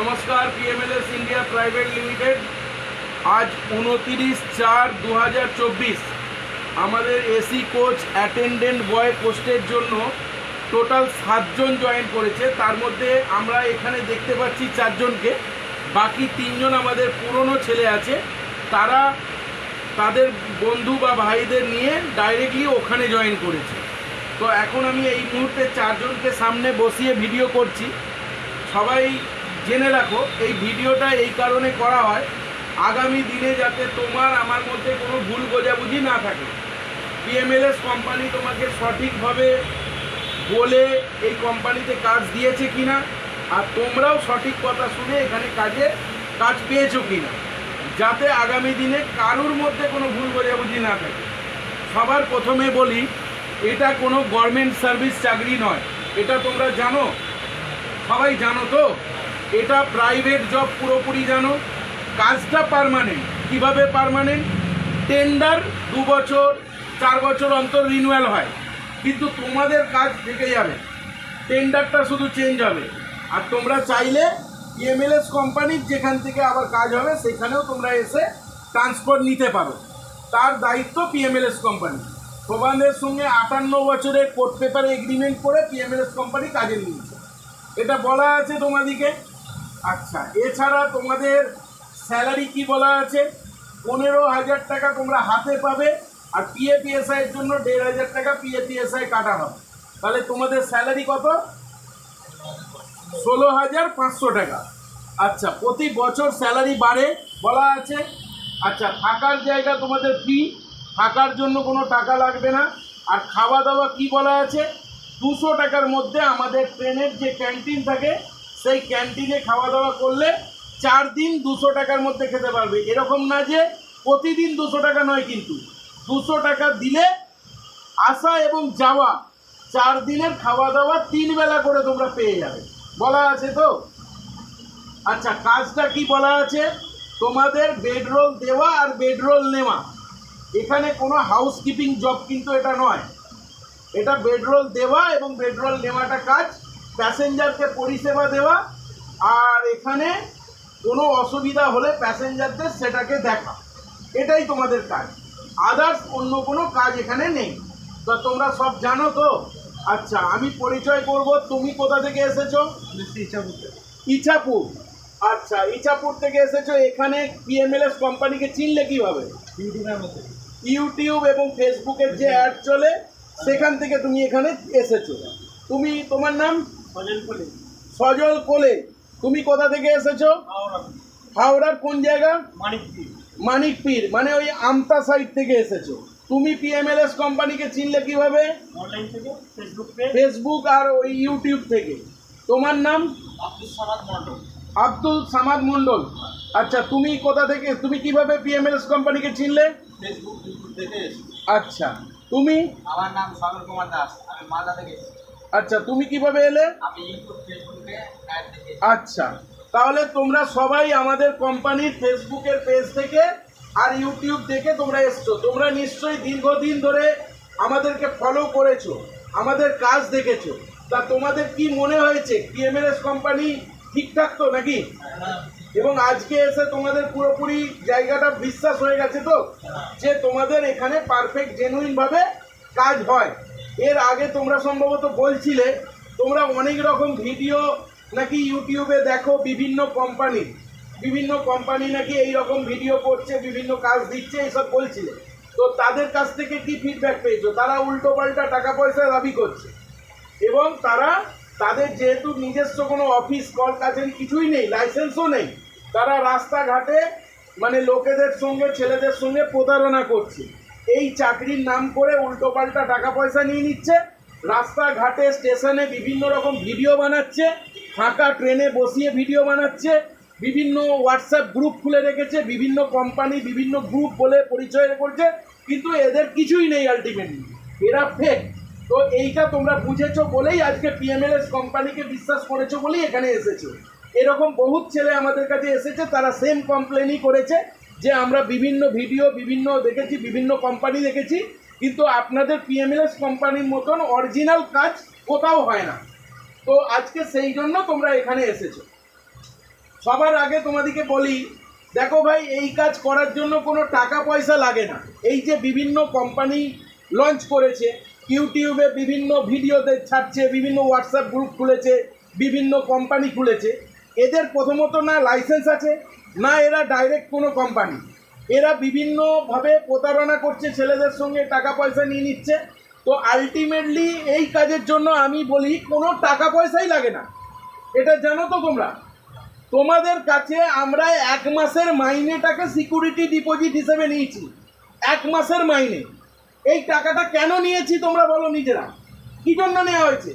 নমস্কার PMLS India private limited আজ উনতিরিশ চার দু আমাদের এসি কোচ অ্যাটেন্ডেন্ট বয় পোস্টের জন্য টোটাল সাতজন জয়েন করেছে। তার মধ্যে আমরা এখানে দেখতে পাচ্ছি চারজনকে। বাকি তিনজন আমাদের পুরনো ছেলে আছে। তারা তাদের বন্ধু বা ভাইদের নিয়ে ডাইরেক্টলি ওখানে জয়েন করেছে। তো এখন আমি এই মুহূর্তে চারজনকে সামনে বসিয়ে ভিডিও করছি। সবাই জেনে রাখো, এই ভিডিওটা এই কারণে করা হয়, আগামী দিনে যাতে তোমার আমার মধ্যে কোনো ভুল বোঝাবুঝি না থাকে। পিএমএলএস কোম্পানি তোমাকে সঠিকভাবে বলে এই কোম্পানিতে কাজ দিয়েছে কিনা, আর তোমরাও সঠিক কথা শুনে এখানে কাজে কাজ পেয়েছ কিনা, যাতে আগামী দিনে কারুর মধ্যে কোনো ভুল বোঝাবুঝি না থাকে। সবার প্রথমে বলি, এটা কোনো গভর্নমেন্ট সার্ভিস চাকরি নয়। এটা তোমরা জানো? সবাই জানো তো? এটা প্রাইভেট জব পুরোপুরি জানো। কাজটা পারমানেন্ট কীভাবে পারমানেন্ট টেন্ডার দু বছর, চার বছর অন্তর রিনিউয়াল হয়। কিন্তু তোমাদের কাজ থেকে যাবে। টেন্ডারটা শুধু চেঞ্জ হবে। আর তোমরা চাইলে এমএলএস কোম্পানির যেখান থেকে আবার কাজ হবে, সেখানেও তোমরা এসে ট্রান্সফার নিতে পারো। তার দায়িত্ব পিএমএলএস কোম্পানি তোমাদের সঙ্গে আটান্ন বছরের কোর্ট পেপারে এগ্রিমেন্ট করে পিএমএলএস কোম্পানি কাজে নিয়েছে। এটা বলা আছে তোমাদিকে আচ্ছা এছাড়া তোমাদের স্যালারি কি বলা আছে? পনেরো হাজার টাকা তোমরা হাতে পাবে, আর পিএপিএসআই এর জন্য দেড় হাজার টাকা পিএপিএসআই কাটা হবে। তাহলে তোমাদের স্যালারি কত? ষোলো হাজার পাঁচশো টাকা। আচ্ছা প্রতি বছর স্যালারি বাড়ে, বলা আছে। আচ্ছা থাকার জায়গা তোমাদের ফ্রি থাকার জন্য কোনো টাকা লাগবে না। আর খাওয়া দাওয়া কি বলা আছে? দুশো টাকার মধ্যে আমাদের ট্রেনের যে ক্যান্টিন থাকে সেই ক্যান্টিনে খাওয়া দাওয়া করলে চার দিন দুশো টাকার মধ্যে খেতে পারবে। এরকম না যে প্রতিদিন দুশো টাকা নয় কিন্তু। দুশো টাকা দিলে আসা এবং যাওয়া, চার দিনের খাওয়া দাওয়া তিন বেলা করে তোমরা পেয়ে যাবে। বলা আছে তো? আচ্ছা কাজটা কি বলা আছে? তোমাদের বেডরোল দেওয়া আর বেডরোল নেওয়া। এখানে কোনো হাউসকিপিং জব কিন্তু এটা নয়। এটা বেডরোল দেওয়া এবং বেডরোল নেওয়াটা কাজ প্যাসেঞ্জারকে পরিষেবা দেওয়া আর এখানে কোনো অসুবিধা হলে প্যাসেঞ্জারদের সেটাকে দেখা। এটাই তোমাদের কাজ। আদার্স অন্য কোনো কাজ এখানে নেই। তো তোমরা সব জানো তো? আচ্ছা আমি পরিচয় করব। তুমি কোথা থেকে এসেছ? ইছাপুর আচ্ছা ইছাপুর থেকে এসেছ। এখানে পিএমএলএস কোম্পানিকে চিনলে কীভাবে? ইউটিউব এবং ফেসবুকের যে অ্যাড চলে সেখান থেকে তুমি এখানে এসেছ। তুমি তোমার নাম? সজল কোলে। তুমি কোথা থেকে এসেছ? হাওড়ার কোন জায়গা? মানিকপীর। মানে ওই আমতা সাইড থেকে এসেছ। তুমি পিএমএলএস কোম্পানিকে চিনলে কীভাবে? ফেসবুক আর ওই ইউটিউব থেকে। তোমার নাম? আব্দুল সামাদ মন্ডল আচ্ছা তুমি কোথা থেকে তুমি কীভাবে পিএমএলএস কোম্পানিকে চিনলে। আচ্ছা তুমি? আমার নাম সাগর কুমার দাস আমি মালদা থেকে। আচ্ছা তুমি কীভাবে এলে? আচ্ছা তাহলে তোমরা সবাই আমাদের কোম্পানির ফেসবুকের পেজ থেকে আর ইউটিউব থেকে তোমরা এসছো। তোমরা নিশ্চয়ই দীর্ঘদিন ধরে আমাদেরকে ফলো করেছ আমাদের কাজ দেখেছ। তা তোমাদের কি মনে হয়েছে? পিএমএলএস কোম্পানি ঠিকঠাক তো নাকি? এবং আজকে এসে তোমাদের পুরোপুরি জায়গাটা বিশ্বাস হয়ে গেছে তো? যে তোমাদের এখানে পারফেক্ট জেনুইন ভাবে কাজ হয়। এর আগে তোমরা সম্ভবত বলছিলে, তোমরা অনেক রকম ভিডিও নাকি ইউটিউবে দেখো বিভিন্ন কোম্পানি বিভিন্ন কোম্পানি নাকি এই রকম ভিডিও করছে, বিভিন্ন কাজ দিচ্ছে, এইসব বলছিলে। তো তাদের কাছ থেকে কি ফিডব্যাক পেয়েছ? তারা উল্টো পাল্টা টাকা পয়সা দাবি করছে। এবং তারা, তাদের যেহেতু নিজস্ব কোনো অফিস কল কাছারি কিছুই নেই লাইসেন্সও নেই, তারা রাস্তাঘাটে মানে লোকেদের সঙ্গে, ছেলেদের সঙ্গে প্রতারণা করছে। এই চাকরির নাম করে উল্টোপাল্টা টাকা পয়সা নিয়ে নিচ্ছে, রাস্তাঘাটে, স্টেশনে বিভিন্ন রকম ভিডিও বানাচ্ছে, ফাঁকা ট্রেনে বসিয়ে ভিডিও বানাচ্ছে, বিভিন্ন হোয়াটসঅ্যাপ গ্রুপ খুলে রেখেছে, বিভিন্ন কোম্পানি বিভিন্ন গ্রুপ বলে পরিচয় করছে, কিন্তু এদের কিছুই নেই আলটিমেটলি এরা ফেক তো এইটা তোমরা বুঝেছ বলেই আজকে পিএমএলএস কোম্পানিকে বিশ্বাস করেছ বলেই এখানে এসেছ। এরকম বহুত ছেলে আমাদের কাছে এসেছে, তারা সেম কমপ্লেনই করেছে। যে আমরা বিভিন্ন ভিডিও, বিভিন্ন দেখেছি, বিভিন্ন কোম্পানি দেখেছি, কিন্তু আপনাদের পিএমএলএস কোম্পানির মতন অরিজিনাল কাজ কোথাও হয় না। তো আজকে সেই জন্য তোমরা এখানে এসেছ। সবার আগে তোমাদেরকে বলি, দেখো ভাই, এই কাজ করার জন্য কোনো টাকা পয়সা লাগে না। এই যে বিভিন্ন কোম্পানি লঞ্চ করেছে, ইউটিউবে বিভিন্ন ভিডিওতে ছাড়ছে, বিভিন্ন হোয়াটসঅ্যাপ গ্রুপ খুলেছে, বিভিন্ন কোম্পানি খুলেছে, এদের প্রথমত না লাইসেন্স আছে না, এরা ডাইরেক্ট কোনো কোম্পানি এরা বিভিন্নভাবে প্রতারণা করছে, ছেলেদের সঙ্গে টাকা পয়সা নিয়ে নিচ্ছে। তো আলটিমেটলি এই কাজের জন্য আমি বলি, কোনো টাকা পয়সাই লাগে না। এটা জানো তো তোমরা? তোমাদের কাছে আমরা এক মাসের মাইনেটাকে সিকিউরিটি ডিপোজিট হিসেবে নিয়েছি। এক মাসের মাইনে। এই টাকাটা কেন নিয়েছি তোমরা বলো নিজেরা? কি জন্য নেওয়া হয়েছে?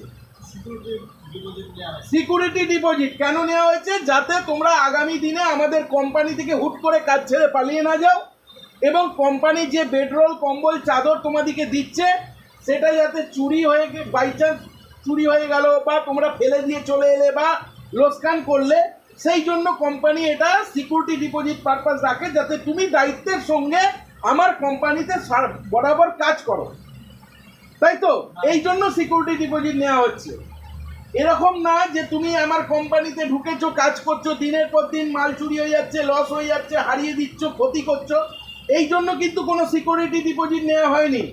সিকিউরিটি ডিপোজিট কেন নেওয়া হয়েছে? যাতে তোমরা আগামী দিনে আমাদের কোম্পানি থেকে হুট করে কাজ ছেড়ে পালিয়ে না যাও এবং কোম্পানি যে বেডরোল কম্বল চাদর তোমাদেরকে দিচ্ছে সেটা যাতে চুরি হয়ে বাই চান্স চুরি হয়ে গেল বা তোমরা ফেলে দিয়ে চলে এলে বা লোকসান করলে সেই জন্য কোম্পানি এটা সিকিউরিটি ডিপোজিট পারপাস রাখে যাতে তুমি দায়িত্বের সঙ্গে আমার কোম্পানিতে সার- বরাবর কাজ করো। তাই তো? এই জন্য সিকিউরিটি ডিপোজিট নেওয়া হচ্ছে। এরকম না যে তুমি আমার কোম্পানিতে ঢুকেছো, কাজ করছ, দিনের পর দিন মাল চুরি হয়ে যাচ্ছে লস হয়ে যাচ্ছে, হারিয়ে দিচ্ছ, ক্ষতি করছ, এই জন্য কিন্তু কোনো সিকিউরিটি ডিপোজিট নেওয়া হয়নি।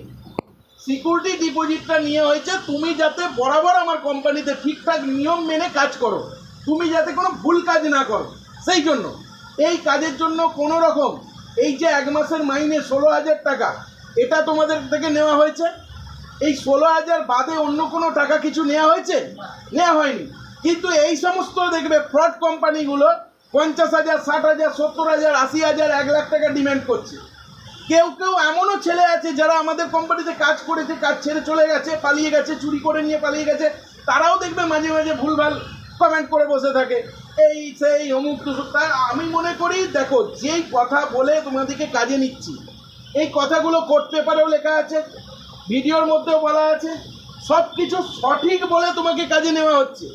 সিকিউরিটি ডিপোজিটটা নিয়ে হয়েছে, তুমি যাতে বরাবর আমার কোম্পানিতে ঠিকঠাক নিয়ম মেনে কাজ করো। তুমি যাতে কোনো ভুল কাজ না করো। সেই জন্য, এই কাজের জন্য কোনো রকম এই যে এক মাসের মাইনে ষোলো হাজার টাকা, এটা তোমাদের থেকে নেওয়া হয়েছে। এই ষোলো হাজার বাদে অন্য কোনো টাকা কিছু নেওয়া হয়েছে? নেওয়া হয়নি। কিন্তু এই সমস্ত দেখবে ফ্রড কোম্পানিগুলো পঞ্চাশ হাজার, ষাট হাজার, সত্তর হাজার, আশি হাজার, এক লাখ টাকা ডিমান্ড করছে। কেউ কেউ এমনও ছেলে আছে যারা আমাদের কোম্পানিতে কাজ করেছে, কাজ ছেড়ে চলে গেছে, পালিয়ে গেছে, চুরি করে নিয়ে পালিয়ে গেছে। তারাও দেখবে মাঝে মাঝে ভুলভাল কমেন্ট করে বসে থাকে। এই সেই অমুক তুসুক তাই আমি মনে করি, দেখো, যেই কথা বলে তোমাদেরকে কাজে নিচ্ছি, এই কথাগুলো কোর্ট পেপারেও লেখা আছে। ভিডিওর মধ্যেও বলা আছে সব কিছু সঠিক বলে তোমাকে কাজে নেওয়া হচ্ছে।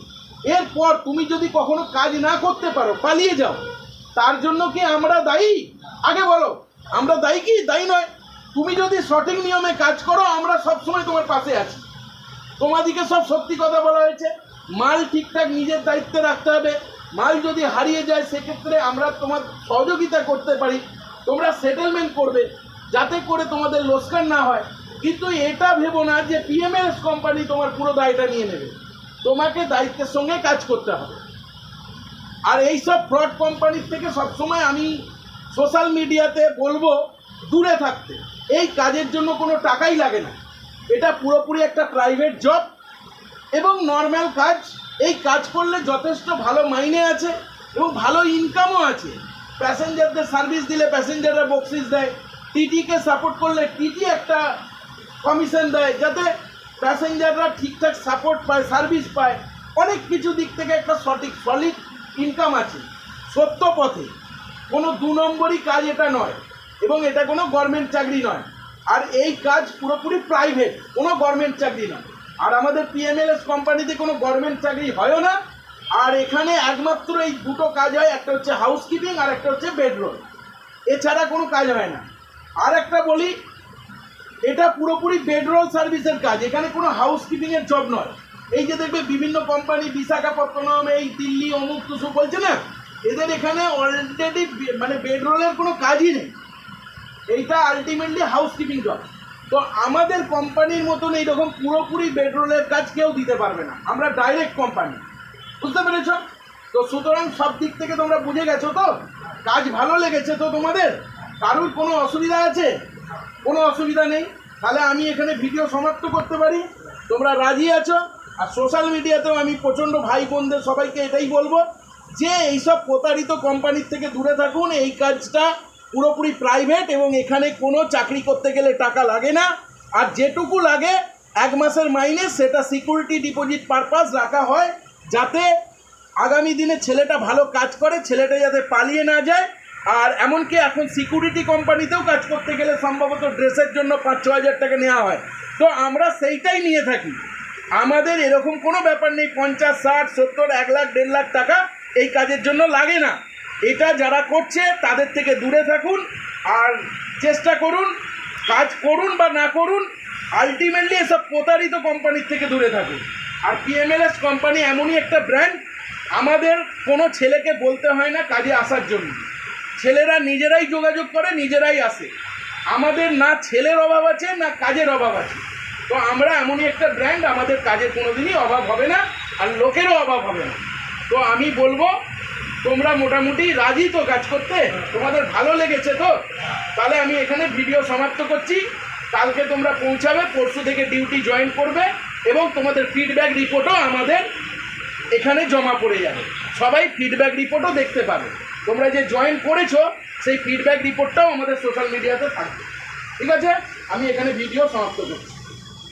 এরপর তুমি যদি কখনো কাজ না করতে পারো, পালিয়ে যাও। তার জন্য কি আমরা দায়ী? আগে বলো, আমরা দায়ী কি? দায়ী নয়। তুমি যদি সঠিক নিয়মে কাজ করো, আমরা সবসময় তোমার পাশে আছি। তোমাদিকে সব সত্যি কথা বলা হয়েছে। মাল ঠিকঠাক নিজের দায়িত্বে রাখতে হবে। মাল যদি হারিয়ে যায়, সেক্ষেত্রে আমরা তোমার সহযোগিতা করতে পারি। তোমরা সেটেলমেন্ট করবে, যাতে করে তোমাদের লোকসান না হয়। কিন্তু এটা ভেবো না যে পিএমএস কোম্পানি তোমার পুরো দায়টা নিয়ে নেবে। তোমাকে দায়িত্বের সঙ্গে কাজ করতে হবে। আর এই সব ফ্রড কোম্পানির থেকে সবসময় আমি সোশ্যাল মিডিয়াতে বলব, দূরে থাকতে। এই কাজের জন্য কোনো টাকাই লাগে না। এটা পুরোপুরি একটা প্রাইভেট জব এবং নর্মাল কাজ। এই কাজ করলে যথেষ্ট ভালো মাইনে আছে এবং ভালো ইনকামও আছে। প্যাসেঞ্জারদের সার্ভিস দিলে প্যাসেঞ্জাররা বক্সিস দেয়। টিটিকে সাপোর্ট করলে টিটি একটা কমিশন দেয় যাতে প্যাসেঞ্জাররা ঠিকঠাক সাপোর্ট পায়, সার্ভিস পায়। অনেক কিছু দিক থেকে একটা সঠিক সলিড ইনকাম আছে। সত্য পথে। কোনো দু নম্বরই কাজ এটা নয় এবং এটা কোনো গভর্নমেন্ট চাকরি নয়। আর এই কাজ পুরোপুরি প্রাইভেট কোনো গভর্নমেন্ট চাকরি নয়। আর আমাদের পিএমএলএস কোম্পানিতে কোনো গভর্নমেন্ট চাকরি হয়ও না। আর এখানে একমাত্র এই দুটো কাজ হয়, একটা হচ্ছে হাউসকিপিং আর একটা হচ্ছে বেডরোল এছাড়া কোনো কাজ হয় না। আর একটা বলি এটা পুরোপুরি বেডরোল সার্ভিসের কাজ। এখানে কোনো হাউসকিপিং এর জব নয়। এই যে দেখবে বিভিন্ন কোম্পানি বিশাখাপত্তনম, এই দিল্লি, অমুক তুসু বলছে না? এদের এখানে অলরেডি মানে বেডরোলের কোনো কাজই নেই। এইটা আলটিমেটলি হাউসকিপিং জব তো আমাদের কোম্পানির মতন এইরকম পুরোপুরি বেডরোলের কাজ কেউ দিতে পারবে না। আমরা ডাইরেক্ট কোম্পানি বুঝতে পেরেছ? তো সুতরাং সব দিক থেকে তোমরা বুঝে গেছো তো? কাজ ভালো লেগেছে তো তোমাদের? কারুর কোনো অসুবিধা আছে? কোনো অসুবিধা নেই। তাহলে আমি এখানে ভিডিও সমাপ্ত করতে পারি। তোমরা রাজি আছো? আর সোশ্যাল মিডিয়াতেও আমি প্রচণ্ড ভাই বোনদের সবাইকে এটাই বলব যে এইসব প্রতারিত কোম্পানির থেকে দূরে থাকুন। এই কাজটা পুরোপুরি প্রাইভেট এবং এখানে কোনো চাকরি করতে গেলে টাকা লাগে না। আর যেটুকু লাগে, এক মাসের মাইনে সেটা সিকিউরিটি ডিপোজিট পারপাস রাখা হয় যাতে আগামী দিনে ছেলেটা ভালো কাজ করে, ছেলেটা যাতে পালিয়ে না যায়। আর এমনকি এখন সিকিউরিটি কোম্পানিতেও কাজ করতে গেলে সম্ভবত ড্রেসের জন্য পাঁচ ছ হাজার টাকা নেওয়া হয়। তো আমরা সেইটাই নিয়ে থাকি। আমাদের এরকম কোনো ব্যাপার নেই, পঞ্চাশ, ষাট, সত্তর, এক লাখ, দেড় লাখ টাকা এই কাজের জন্য লাগে না। এটা যারা করছে, তাদের থেকে দূরে থাকুন আর চেষ্টা করুন, কাজ করুন বা না করুন আলটিমেটলি এসব প্রতারিত কোম্পানির থেকে দূরে থাকুন। আর পিএমএলএস কোম্পানি এমনই একটা ব্র্যান্ড আমাদের কোনো ছেলেকে বলতে হয় না কাজে আসার জন্য। ছেলেরা নিজেরাই যোগাযোগ করে, নিজেরাই আসে। আমাদের না ছেলের অভাব আছে, না কাজের অভাব আছে। তো আমরা এমনই একটা ব্র্যান্ড আমাদের কাজের কোনো দিনই অভাব হবে না, আর লোকেরও অভাব হবে না। তো আমি বলব, তোমরা মোটামুটি রাজি তো কাজ করতে? তোমাদের ভালো লেগেছে তো? তাহলে আমি এখানে ভিডিও সমাপ্ত করছি। কালকে তোমরা পৌঁছাবে, পরশু থেকে ডিউটি জয়েন করবে, এবং তোমাদের ফিডব্যাক রিপোর্টও আমাদের এখানে জমা পড়ে যাবে। সবাই ফিডব্যাক রিপোর্টও দেখতে পাবে। তোমরা যে জয়েন করেছ, সেই ফিডব্যাক রিপোর্টটাও আমাদের সোশ্যাল মিডিয়াতে থাকবে। ঠিক আছে? আমি এখানে ভিডিও সমাপ্ত করছি।